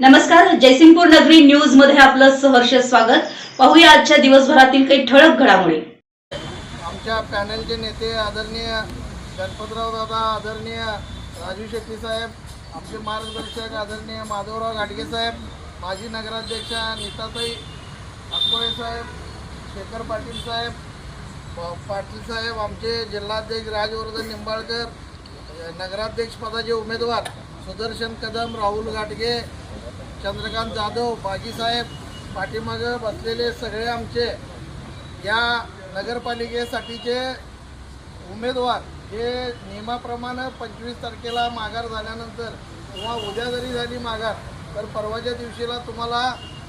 नमस्कार जयसिंगपूर नगरी न्यूजमध्ये आपलं सहर्ष स्वागत. पाहूया आजच्या दिवसभरातील काही ठळक घडामोडी. आमच्या पॅनलचे नेते आदरणीय गणपतराव दादा आदरणीय राजू शेट्टी साहेब आमचे मार्गदर्शक आदरणीय माधवराव घाटगे साहेब माजी नगराध्यक्षा नीताताई अकोळे साहेब शेखर पाटील साहेब पाटील साहेब आमचे जिल्हाध्यक्ष राजवर्धन निंबाळकर नगराध्यक्ष पदाचे उमेदवार सुदर्शन कदम राहुल घाटगे चंद्रकांत जाधव बाजीसाहेब पाठीमागं बसलेले सगळे आमचे या नगरपालिकेसाठीचे उमेदवार हे नियमाप्रमाणे पंचवीस तारखेला माघार झाल्यानंतर किंवा उद्या जरी झाली माघार तर परवाच्या दिवशीला तुम्हाला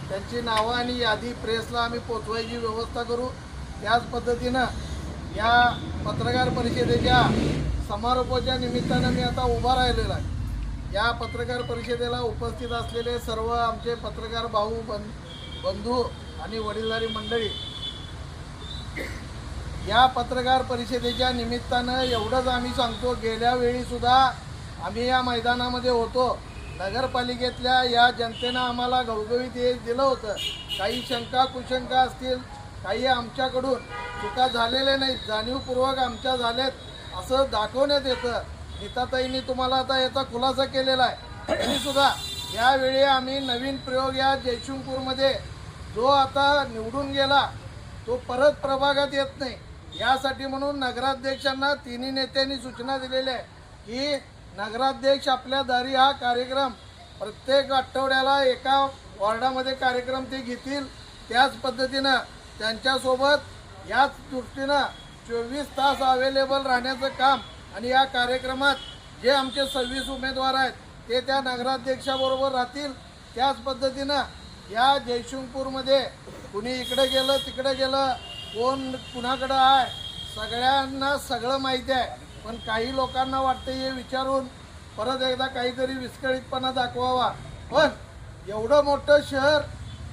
त्यांची नावं आणि यादी प्रेसला आम्ही पोचवायची व्यवस्था करू. त्याच पद्धतीनं या पत्रकार परिषदेच्या समारोपाच्या निमित्तानं मी आता उभा राहिलेला आहे. या पत्रकार परिषदेला उपस्थित असलेले सर्व आमचे पत्रकार भाऊ बं बंधू आणि वडीलधारी मंडळी या पत्रकार परिषदेच्या निमित्तानं एवढंच आम्ही सांगतो गेल्या वेळीसुद्धा आम्ही या मैदानामध्ये होतो. नगरपालिकेतल्या या जनतेनं आम्हाला घवघवीत हे दिलं होतं. काही शंका कुशंका असतील काही आमच्याकडून चुका झालेल्या नाहीत जाणीवपूर्वक आमच्या झाल्यात असं दाखवण्यात येतं. नीताताईंनी तुम्हाला आता याचा खुलासा केलेला आहे. तरी सुद्धा यावेळी आम्ही नवीन प्रयोग या जयशिंगपूरमध्ये जो आता निवडून गेला तो परत प्रभागात येत नाही. यासाठी म्हणून नगराध्यक्षांना तिन्ही नेत्यांनी सूचना दिलेल्या आहे की नगराध्यक्ष आपल्या दारी हा कार्यक्रम प्रत्येक आठवड्याला एका वॉर्डामध्ये कार्यक्रम ते घेतील. त्याच पद्धतीनं त्यांच्यासोबत याच दृष्टीनं चोवीस तास अवेलेबल राहण्याचं काम आणि या कार्यक्रमात जे आमचे सव्वीस उमेदवार आहेत ते त्या नगराध्यक्षाबरोबर राहतील. त्याच पद्धतीनं या जयशिंगपूरमध्ये कुणी इकडे गेलं तिकडे गेलं कोण कुणाकडं आहे सगळ्यांना सगळं माहिती आहे. पण काही लोकांना वाटतं हे विचारून परत एकदा काहीतरी विस्कळीतपणा दाखवावा. पण एवढं मोठं शहर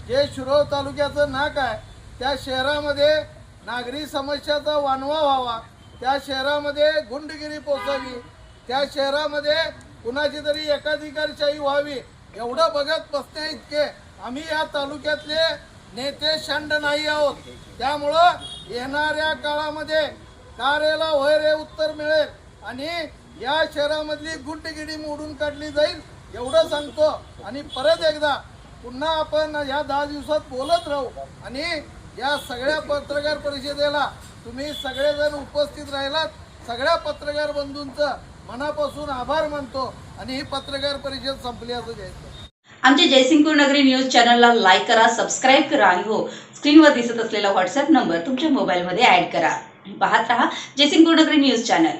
जे शिरोळ तालुक्याचं नाक आहे त्या शहरामध्ये नागरी समस्याचा वानवा व्हावा. त्या शहरामध्ये गुंडगिरी पोचावी त्या शहरामध्ये कुणाची तरी एकाधिकारशाही व्हावी एवढं बघत बसण्या इतके. आम्ही या तालुक्यातले नेते शांड नाही आहोत. त्यामुळं येणाऱ्या काळामध्ये कारेला वैरे रे उत्तर मिळेल आणि या शहरामधली गुंडगिरी मोडून काढली जाईल एवढं सांगतो. आणि परत एकदा पुन्हा आपण या दहा दिवसात बोलत राहू आणि या सगळ्या पत्रकार परिषदेला तुम्ही सगळेजण उपस्थित राहिलात. सगळ्या पत्रकार बंधूंचं मनापासून आभार मानतो आणि ही पत्रकार परिषद संपली असं घ्यायचं आमच्या जयसिंगपूर नगरी न्यूज चॅनलला लाईक करा सबस्क्राईब करा आणि हो स्क्रीनवर दिसत असलेला व्हॉट्सअप नंबर तुमच्या मोबाईलमध्ये ऍड करा. पाहत रहा जयसिंगपूर नगरी न्यूज चॅनल.